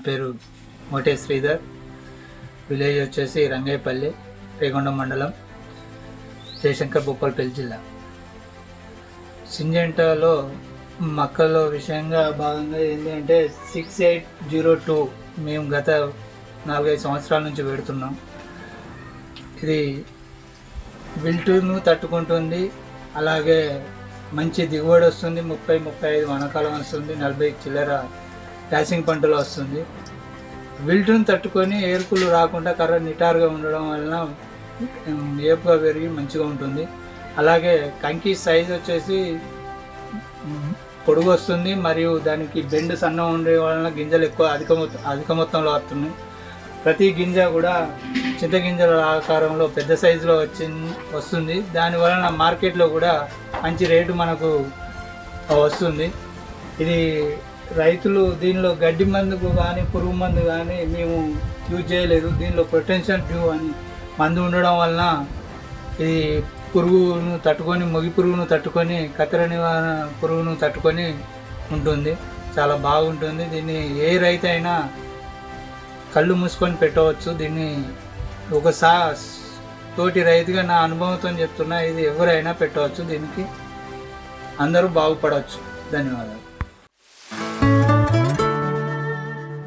నా పేరు మోటే శ్రీధర్. విలేజ్ వచ్చేసి రంగయ్యపల్లి రేగొండ మండలం జయశంకర్ భూపాలపల్లి జిల్లా. సింజెంటాలో మక్కలో విషయంగా భాగంగా ఏంటి అంటే సిక్స్ ఎయిట్ జీరో టూ మేము గత నాలుగైదు సంవత్సరాల నుంచి పెడుతున్నాం. ఇది విల్టును తట్టుకుంటుంది అలాగే మంచి దిగుబడి వస్తుంది ముప్పై ముప్పై ఐదు వనకాలం వస్తుంది నలభై చిల్లర ప్యాసింగ్ పంటలో వస్తుంది. విల్టును తట్టుకొని ఏరుకులు రాకుండా కర్ర నిటారుగా ఉండడం వలన ఏపుగా పెరిగి మంచిగా ఉంటుంది. అలాగే కంకి సైజ్ వచ్చేసి పొడుగు వస్తుంది. మరియు దానికి బెండ్ సన్నం ఉండే వలన గింజలు ఎక్కువ అధిక మొత్తం అధిక మొత్తంలో వస్తున్నాయి. ప్రతి గింజ కూడా చింతగింజల ఆకారంలో పెద్ద సైజులో వచ్చి వస్తుంది. దాని వలన మార్కెట్లో కూడా మంచి రేటు మనకు వస్తుంది. ఇది రైతులు దీనిలో గడ్డి మందుకు కానీ పురుగు మందు కానీ మేము యూజ్ చేయలేదు. దీనిలో ప్రొటెన్షన్ ట్యూ అని మందు ఉండడం వలన ఇది పురుగును తట్టుకొని మొగి పురుగును తట్టుకొని కత్తెర నివారణ పురుగును తట్టుకొని ఉంటుంది. చాలా బాగుంటుంది. దీన్ని ఏ రైతు అయినా కళ్ళు మూసుకొని పెట్టవచ్చు. దీన్ని ఒక సా తోటి రైతుగా నా అనుభవంతో చెప్తున్నా ఇది ఎవరైనా పెట్టవచ్చు దీనికి. అందరూ బాగుపడవచ్చు. ధన్యవాదాలు.